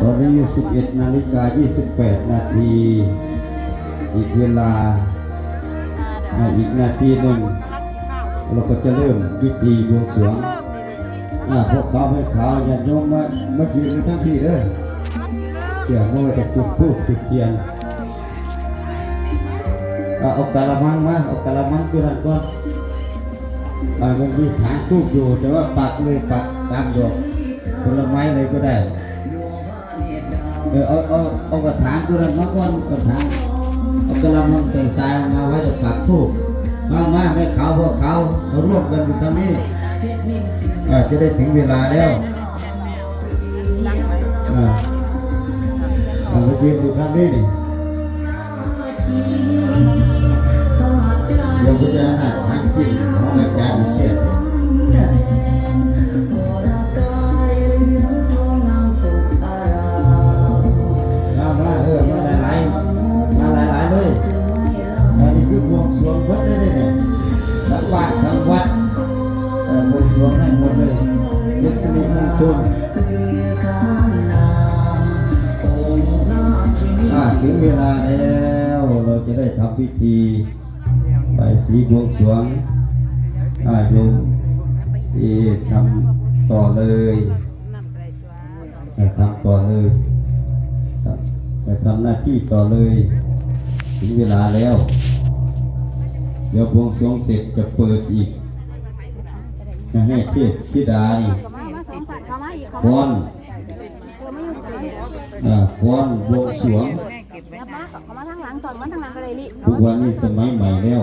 ตอนนี้ 11 นาฬิกา 28 นาที อีกเวลา อีกนาทีหนึ่ง เราก็จะเริ่มพิธีบวงสรวงอ่าพวกเขาให้ขาวอย่าโยมมามายืนทั้งพี่เด้อเกี่ยวกับว่าจะจุดธูปจุดเทียนเอาเอกะละมังมาเอากะละมังตัวนั้นก่อนอ่ามันมีฐานทูบอยู่แต่ว่าปักเลยปักตามดอกผลไม้เลยก็ได้ เออเอาเอาเอากระถางตัวนั้นมาก่อนกระถางเอากระลำมังใส่ทรายมาไว้จะปักทูบมามาไม่ขาวพวกเขาเขาร่วมกันอยู่ทางนี้อาจะได้ถึงเวลาแล้วอ่าเอาไปยืนอยู่ทางนี้นี่ เป็นสิริมงคลอ่าถึงเวลาแล้วเราจะได้ทำพิธีไปสีบวงสวงอาโยมที่ทำต่อเลยไปทำต่อเลยครับไปทำหน้าที่ต่อเลย ถึงเวลาแล้ว เดี๋ยวบวงสวงเสร็จจะเปิดอีกจะให้เทพธิดานี่ ฟ้อนเออไม่อยู่ไหนอ่าฟ้อนบวงสรวงแล้วป้าเขามาทางหลังสอนมาทางหลังก็เลยนี่ทุกวันนี้สมัยใหม่แล้ว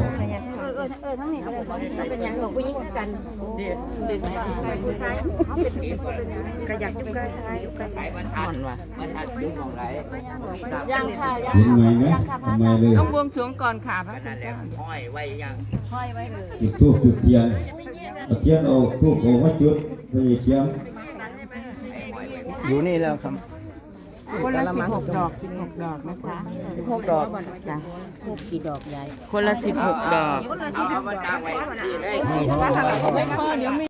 เออเออเออทั้งนี้ก็เลยเป็นอย่างหลวงผู้หญิงกันดึงผู้ชายเขาเป็นผีเป็นอย่างกระยักยุกกระทายยุกกระทายมันอ่อนว่ะยังค่ะยังเห็นไหมไหมทำไมเลยต้องบวงสรวงก่อนค่ะพระนั่นแหละห้อยไว้ยังห้อยไว้เลยจุดทูบจุดเทียนเอาเทียนเอาทูบเอามาจุดไปเทียน อยู่นี่แล้วครับคนละสิบหกดอกสิบหกดอกนะคะสิบหกดอกจ้ะหกกี่ดอกใหญ่คนละสิบหกดอก เอามาตั้งไว้ที่เลย ไม่พอเดี๋ยวไม่